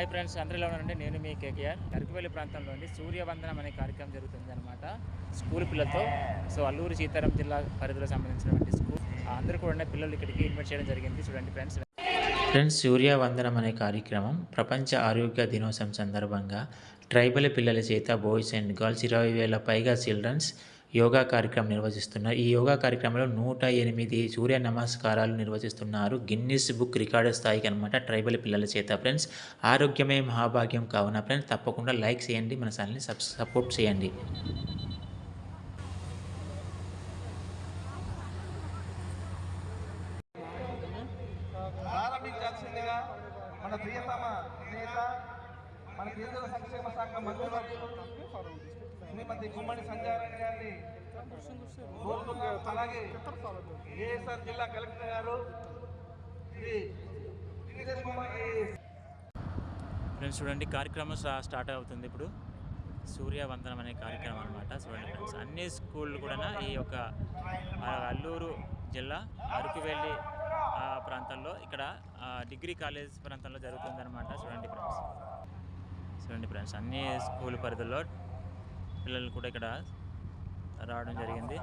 Hi friends అందరిలో ఉన్నారండి నేను మీ కేకేఆర్. అరకువెల్లి ప్రాంతంలోని సూర్యవందనం అనే కార్యక్రమం జరుగుతుంది అనమాట స్కూల్ పిల్లలతో సో అల్లూరు సీతారాం జిల్లా పరిధిలో సంబంధించినటువంటి స్కూల్. అందరూ కూడా పిల్లలు ఇక్కడికి ఇన్వైట్ చేయడం జరిగింది. చూడండి ఫ్రెండ్స్. ఫ్రెండ్స్ సూర్యవందనం అనే కార్యక్రమం ప్రపంచ ఆరోగ్య దినోత్సవం సందర్భంగా ట్రైబల్ పిల్లల చేత బాయ్స్ అండ్ గర్ల్స్ ఇరవై వేల పైగా చిల్డ్రన్స్ యోగా కార్యక్రమం నిర్వహిస్తున్నారు ఈ యోగా కార్యక్రమంలో నూట ఎనిమిది సూర్య నమస్కారాలు నిర్వహిస్తున్నారు. గిన్నిస్ బుక్ రికార్డు స్థాయికి అనమాట ట్రైబల్ పిల్లల చేత ఫ్రెండ్స్. ఆరోగ్యమే మహాభాగ్యం కావున ఫ్రెండ్స్ తప్పకుండా లైక్ చేయండి మన ఛానల్ని సబ్ సపోర్ట్ చేయండి. మన ప్రియతమ నేత మన కేంద్ర సంక్షేమ శాఖ మంత్రి శ్రీమతి గుమ్మడి సంజారాయణ గారిని అలాగే ఏఎస్ఆర్ జిల్లా కలెక్టర్ గారు ఫ్రెండ్స్ చూడండి కార్యక్రమం స్టార్ట్ అవుతుంది ఇప్పుడు. సూర్యవందనం అనే కార్యక్రమం అనమాట చూడండి ఫ్రెండ్స్ అన్ని స్కూళ్ళు కూడా ఈ యొక్క అల్లూరు జిల్లా అరకువెల్లి ఆ ప్రాంతంలో ఇక్కడ డిగ్రీ కాలేజ్ ప్రాంతంలో జరుగుతుంది అనమాట చూడండి ఫ్రెండ్స్ ఫ్రెండ్స్. అన్ని స్కూల్ పరిధిలో పిల్లలు కూడా ఇక్కడ రావడం జరిగింది.